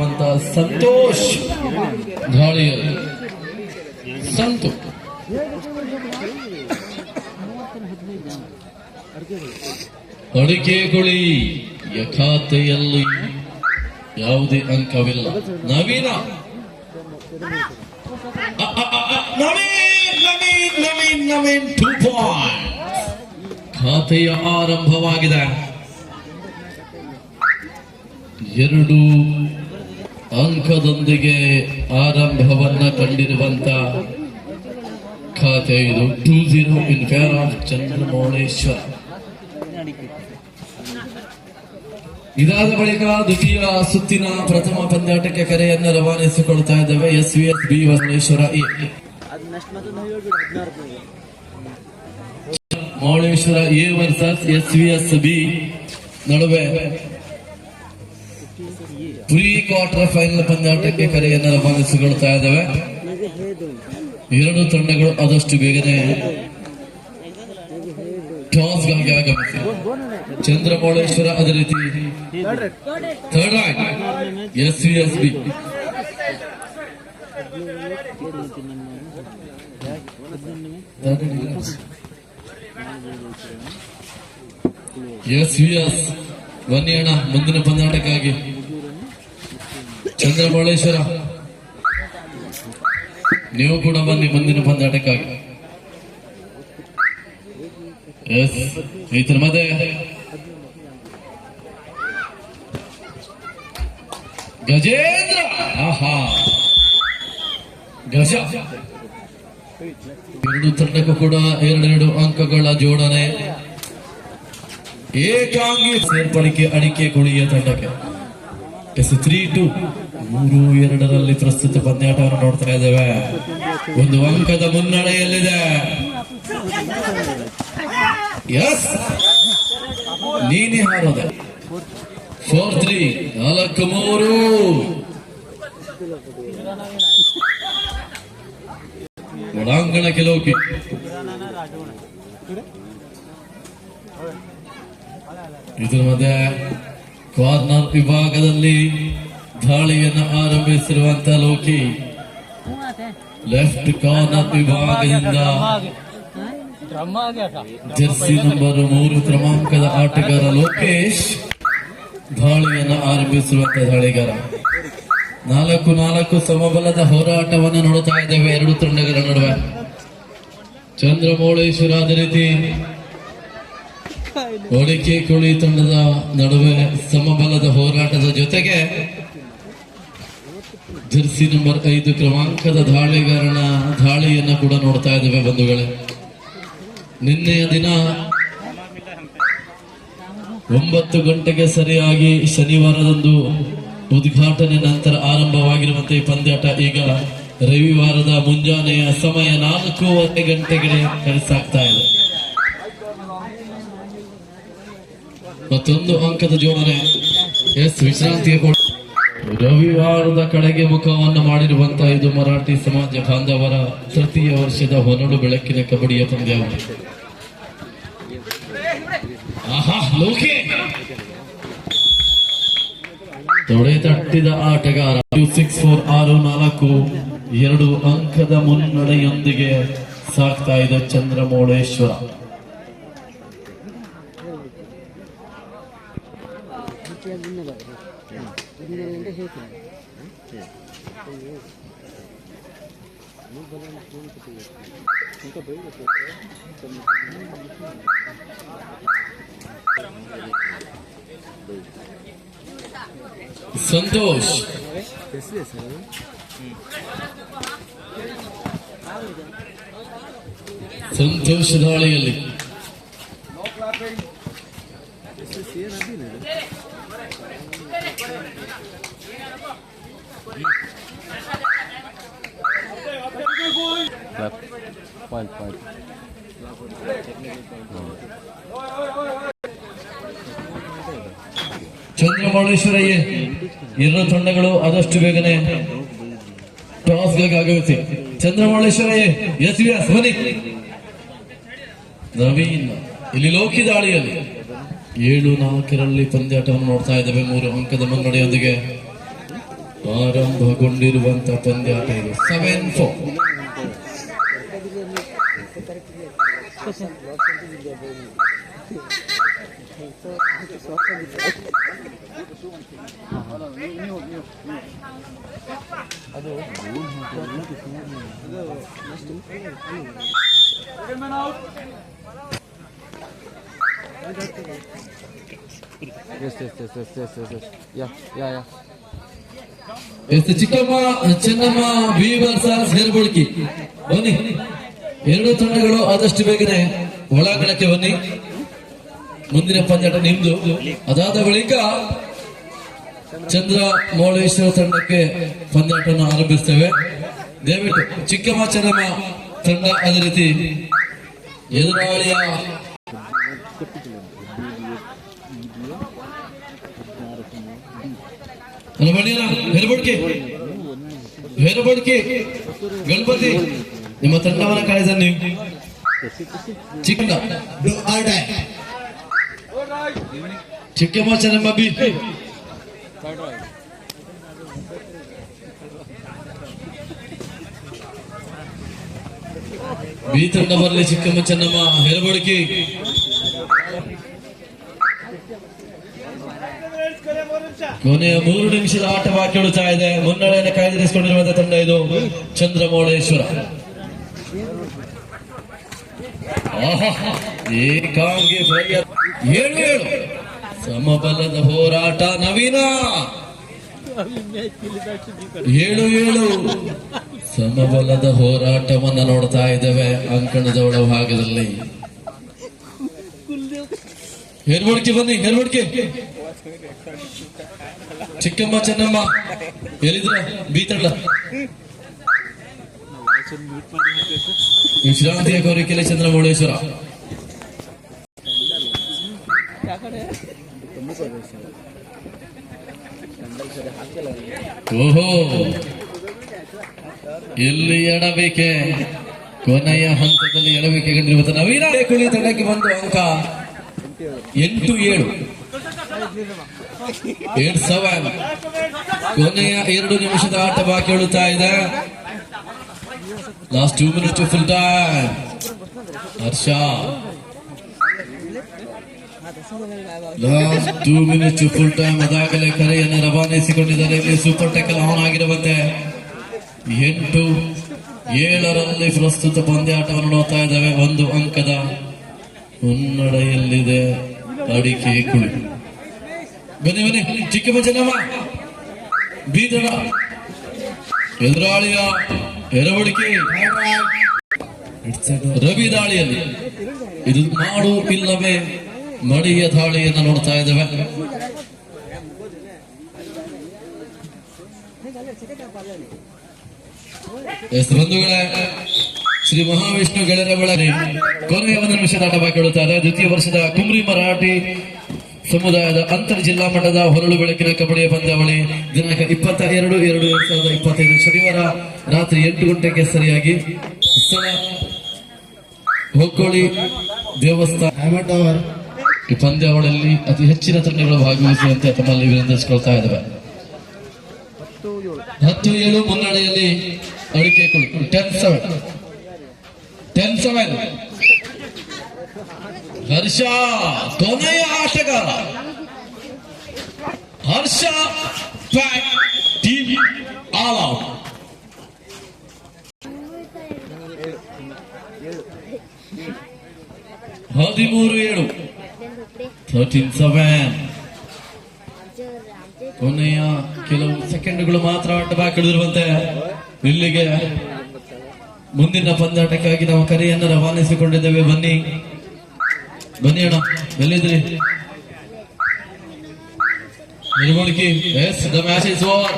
ಮಾಡಿರುವಂತಹ ಸಂತೋಷ್ ಗಾಳಿಯ ಸಂತೋಷ ಅಡಿಕೆ ಗುಳಿ ಯಥಾತೆಯಲ್ಲಿ ಯಾವುದೇ ಅಂಕವಿಲ್ಲ. ನವೀನ. ಖಾತೆಯ ಆರಂಭವಾಗಿದೆ. ಎರಡು ಅಂಕದೊಂದಿಗೆ ಆರಂಭವನ್ನ ಕಂಡಿರುವಂತ ಖಾತೆ ಇದು. Two zero in fair of Chandramouleshwara. ಇದಾದ ಬಳಿಕ ದ್ವಿತೀಯ ಸುತ್ತಿನ ಪ್ರಥಮ ಪಂದ್ಯಾಟಕ್ಕೆ ಕರೆಯನ್ನು ರವಾನಿಸಿಕೊಳ್ತಾ ಇದ್ದೇವೆ. ಎಸ್ ವಿ ಎಸ್ ಬಿ ಹದಿನಾರು Mauleshwara A versus S V S B ನಡುವೆ ಪ್ರೀ ಕ್ವಾರ್ಟರ್ ಫೈನಲ್ ಪಂದ್ಯಾಟಕ್ಕೆ ಕರೆಯನ್ನು ರವಾನಿಸಿಕೊಳ್ತಾ ಇದ್ದಾವೆ ಎರಡು ತಂಡಗಳು ಆದಷ್ಟು ಬೇಗನೆ ಟಾಸ್ಗಾಗಿ ಆಗಮಿಸಿ ಚಂದ್ರಮೌಳೇಶ್ವರ ಅದೇ ರೀತಿ third right S V S B S V S ಬನ್ನಿ ಅಣ್ಣ, ಮುಂದಿನ ಪಂದ್ಯಾಟಕ್ಕಾಗಿ. ಚಂದ್ರಮೌಳೇಶ್ವರ ನೀವು ಕೂಡ ಬನ್ನಿ ಮುಂದಿನ ಪಂದ್ಯಾಟಕ್ಕಾಗಿ ಎಸ್ ಇದ್ರ ಮತ್ತೆ ಗಜೇಂದ್ರ! ಆಹಾ. ಗಜ. ಎರಡು ತಂಡಕ್ಕೂ ಕೂಡ ಎರಡೆರಡು ಅಂಕಗಳ ಜೋಡಣೆ. ಏಕಾಂಗಿ ಸೇರ್ಪಡಿಕೆ ಅಡಿಕೆ ಕುಳಿಯ ತಂಡಕ್ಕೆ. ಎಸ್ ತ್ರೀ ಟು ಮೂರು ಎರಡರಲ್ಲಿ ಪ್ರಸ್ತುತ ಪಂದ್ಯಾಟವನ್ನು ನೋಡ್ತಾ ಇದ್ದೇವೆ. ಒಂದು ಅಂಕದ ಮುನ್ನಡೆಯಲ್ಲಿದೆ. ಎಸ್ ನೀನೇ ಹಾರೋದೆ. ಫೋರ್ ತ್ರೀ ನಾಲ್ಕು ಮೂರು ಒಳಾಂಗಣ ಕೆಲವು ಇದ್ರ ಮಧ್ಯೆ ಕಾರ್ನರ್ ವಿಭಾಗದಲ್ಲಿ ದಾಳಿಯನ್ನು ಆರಂಭಿಸಿರುವಂತ ಲೋಕಿ. ಲೆಫ್ಟ್ ಕಾರ್ನರ್ ವಿಭಾಗದಿಂದ ಜರ್ಸಿ ನಂಬರ್ ಮೂರು ಕ್ರಮಾಂಕದ ಆಟಗಾರ ಲೋಕೇಶ್ ದಾಳಿಯನ್ನು ಆರಂಭಿಸಿರುವಂತ ದಾಳಿಗಾರ. ನಾಲ್ಕು ನಾಲ್ಕು ಸಮಬಲದ ಹೋರಾಟವನ್ನು ನೋಡುತ್ತಾ ಇದ್ದೇವೆ. ಎರಡು ತಂಡಗಳ ನಡುವೆ. ಚಂದ್ರಮೌಳೇಶ್ವರ ಅದೇ ರೀತಿ ಹೊಡಿಕೆ ಕೋಳಿ ತಂಡದ ನಡುವೆ ಸಮಬಲದ ಹೋರಾಟದ ಜೊತೆಗೆ ಜರ್ಸಿ ನಂಬರ್ ಐದು ಕ್ರಮಾಂಕದ ದಾಳಿಗಾರನ ದಾಳಿಯನ್ನ ಕೂಡ ನೋಡ್ತಾ ಇದ್ದೇವೆ ಬಂಧುಗಳೇ. ನಿನ್ನೆಯ ದಿನ ಒಂಬತ್ತು ಗಂಟೆಗೆ ಸರಿಯಾಗಿ ಶನಿವಾರದಂದು ಉದ್ಘಾಟನೆ ನಂತರ ಆರಂಭವಾಗಿರುವಂತಹ ಈ ಪಂದ್ಯಾಟ ಈಗ ರವಿವಾರದ ಮುಂಜಾನೆಯ ಸಮಯ ನಾಲ್ಕೂವರೆ ಗಂಟೆಗೆ ಕಳಿಸಾಗ್ತಾ ಇದೆ. ಮತ್ತೊಂದು ಅಂಕದ ಜೋಡಣೆ ಎಸ್ ವಿಶ್ರಾಂತಿಗೆ ಕೊಡ ರವಿವಾರದ ಕಡೆಗೆ ಮುಖವನ್ನು ಮಾಡಿರುವಂತಹ ಇದು ಮರಾಠಿ ಸಮಾಜ ಬಾಂಧವರ ತೃತೀಯ ವರ್ಷದ ಹೊನಡು ಬೆಳಕಿನ ಕಬಡ್ಡಿಯ ಪಂದ್ಯಾವಳಿ ತೊಡೆ ತಟ್ಟಿದ ಆಟಗಾರ ಸಿಕ್ಸ್ ಫೋರ್ ಆರು ನಾಲ್ಕು, ಎರಡು ಅಂಕದ ಮುನ್ನಡೆಯೊಂದಿಗೆ ಸಾಕ್ತಾ ಇದೆ Chandramouleshwara. Santosh Santosh point point. ಎರಡು ತಂಡಗಳು ಆದಷ್ಟು ಬೇಗನೆ ಟಾಸ್ ಆಗಮಿಸಿ Chandramouleshwara A. S V S ಬನ್ನಿ ನವೀನ್, ಇಲ್ಲಿ ಲೋಕಿ ದಾಳಿಯಲ್ಲಿ ಏಳು ನಾಲ್ಕರಲ್ಲಿ ಪಂದ್ಯಾಟವನ್ನು ನೋಡ್ತಾ ಇದ್ದೇವೆ ಮೂರು ಅಂಕದ ಮುನ್ನಡೆಯೊಂದಿಗೆ ಆರಂಭಗೊಂಡಿರುವಂತ ಪಂದ್ಯಾಟ ಇದು seven four Yes, yes, yes, yes, yes, yes, yes. Yeah, yeah, yeah. S Chikkamma, Chennamma B sir ಹೇರ್ಬುಳ್ಕಿ ಬನ್ನಿ. ಎರಡು ತಂಡಗಳು ಆದಷ್ಟು ಬೇಗನೆ ಒಳಾಂಗಣಕ್ಕೆ ಬನ್ನಿ. ಮುಂದಿನ ಪಂದ್ಯಾಟ ನಿಮ್ದು. ಅದಾದ ಬಳಿಕ ಚಂದ್ರ ಮೌಳೇಶ್ವರ ತಂಡಕ್ಕೆ ಪಂದ್ಯಾಟವನ್ನು ಆರಂಭಿಸ್ತೇವೆ. ದಯವಿಟ್ಟು ಚಿಕ್ಕಮ್ಮ, ಚೆನ್ನಮ್ಮ ತಂಡ ಅದೇ ರೀತಿ ಎದುರಾಳಿಯ ಅಲ್ಲ ಬನ್ನಿ ಅಣ್ಣ, ಹೆರಬಡ್ಕೆ ಹೆರಬಡ್ಕೆ ಗಣಪತಿ ನಿಮ್ಮ ತಂಡವನ್ನ ಕಾಯ್ದ ನೀವು ಚಿಕ್ಕಂಡ ಚಿಕ್ಕಮ್ಮ ಚೆನ್ನಮ್ಮ ಬಿ ಬಿ ತಂಡ ಬರಲಿ ಚಿಕ್ಕಮ್ಮ ಚೆನ್ನಮ್ಮ ಹೆರಬಡ್ಕಿ ಕೊನೆಯ ಮೂರು ನಿಮಿಷದ ಆಟವಾಗಿ ಕೇಳುತ್ತಾ ಇದೆ. ಮುನ್ನಡೆಯನ್ನು ಕಾಯ್ದಿರಿಸಿಕೊಂಡಿರುವಂತಹ ತಂಡ ಇದು ಚಂದ್ರಮೌಳೇಶ್ವರ. ಏಕಾಂಗಿ ಹೇಳು ಸಮಬಲದ ಹೋರಾಟ ನವೀನ. ಏಳು ಏಳು. ಸಮಬಲದ ಹೋರಾಟವನ್ನ ನೋಡ್ತಾ ಇದ್ದೇವೆ ಅಂಕಣದ ಒಳಭಾಗದಲ್ಲಿ ಹೆರ್ಬಡ್ಕೆ ಬನ್ನಿ ಹೆರ್ಬಡ್ಕೆ ಚಿಕ್ಕಮ್ಮ, ಚೆನ್ನಮ್ಮ ಎಲ್ಲಿದ್ರ ಬೀತಳ್ಳ ವಿಶ್ರಾಂತಿಯ ಕೋರಿಕೆಲೆ ಚಂದ್ರಮೌಳೇಶ್ವರ ಓಹೋ. ಎಲ್ಲಿ ಎಡಬೇಕೆ? ಕೊನೆಯ ಹಂತದಲ್ಲಿ ಎಡಬೇಕೆ ಕಂಡಿರುವಂತ ನವೀನ ಕುಳಿ ತಂಡಕ್ಕೆ ಬಂದು ಅಂಕ ಎಂಟು ಏಳು. ಏಟ್ ಸೆವೆನ್ ಕೊನೆಯ ಎರಡು ನಿಮಿಷದ ಆಟ ಬಾಕಿ ಉಳಿತಾ ಇದೆ. Last two minute full time Harsha. Last two minutes full time ಅದಾಗಲೇ ಕರೆಯನ್ನು ರವಾನಿಸಿಕೊಂಡಿದ್ದಾರೆ. ಇಲ್ಲಿ ಸೂಪರ್ ಟೆಕಲ್ ಆನ್ ಆಗಿರುವಂತೆ ಎಂಟು ಏಳರಲ್ಲಿ ಪ್ರಸ್ತುತ ಪಂದ್ಯಾಟವನ್ನು ನೋಡ್ತಾ ಇದ್ದಾವೆ. ಒಂದು ಅಂಕದ ಮುನ್ನಡೆಯಲ್ಲಿದೆ. ಅಡಿಕೆ ಕುಳಿ ಬನ್ನಿ ಬನ್ನಿ. ಚಿಕ್ಕ ಚೆನ್ನಮ್ಮ. ಬೀದರ. ಎದುರಾಳಿಯ ಎರವಡಿಕೆ ರವಿ ದಾಳಿಯಲ್ಲಿ. ಇದು ಮಾಡು ಇಲ್ಲವೇ? ಮಡಿಯ ದಾಳಿಯನ್ನು ನೋಡ್ತಾ ಇದ್ದೇವೆ. ಎಸ್ ಶ್ರೀ ಮಹಾವಿಷ್ಣು ಗೆಳೆಯರ ಬೆಳಗ್ಗೆ ಕೊನೆಯ ಒಂದು ನಿಮಿಷದ ಆಟ ಬಾಕಿ ದ್ವಿತೀಯ ವರ್ಷದ ಕುಮರಿ ಮರಾಠಿ ಸಮುದಾಯದ ಅಂತರ್ ಜಿಲ್ಲಾ ಮಟ್ಟದ ಹೊರಳು ಬೆಳಕಿನ ಕಬಡ್ಡಿಯ ಪಂದ್ಯಾವಳಿ ದಿನಾಂಕ ಇಪ್ಪತ್ತ ಎರಡು ಎರಡು ಎರಡ್ ಸಾವಿರದ ಇಪ್ಪತ್ತೈದು ಶನಿವಾರ ರಾತ್ರಿ ಎಂಟು ಗಂಟೆಗೆ ಸರಿಯಾಗಿ ಸ್ಥಳ ಹೊಕ್ಕೋಳಿ ದೇವಸ್ಥಾನ ಈ ಪಂದ್ಯಾವಳಿಯಲ್ಲಿ ಅತಿ ಹೆಚ್ಚಿನ ತಂಡಗಳು ಭಾಗವಹಿಸುವಂತೆ ತಮ್ಮಲ್ಲಿ ವಿನಂತಿಸಿಕೊಳ್ತಾ ಇದ್ದಾವೆ ಹತ್ತು ಏಳು ಮುನ್ನಡೆಯಲ್ಲಿ ಅಡಿಕೆ ten seven ten seven Harsha, ಕೊನೆಯ ಆಟಗಾರ ಹರ್ಷ ಟೀಮ್ ಆಲ್ ಔಟ್ ಹದಿಮೂರು ಏಳು. ಥರ್ಟೀನ್ ಸೆವೆನ್ ಕೊನೆಯ ಕೆಲವು ಸೆಕೆಂಡ್ಗಳು ಮಾತ್ರ ಆಟ ಇಲ್ಲಿಗೆ ಮುಂದಿನ ಪಂದ್ಯಾಟಕ್ಕಾಗಿ ನಾವು ಕರೆಯನ್ನು ರವಾನಿಸಿಕೊಂಡಿದ್ದೇವೆ. ಬನ್ನಿ. ಬನ್ನಿ ಅಣ್ಣ ಎಲ್ಲಿದ್ರಿ ನಿರ್ಮೂಲಿಕೆ yes the match is over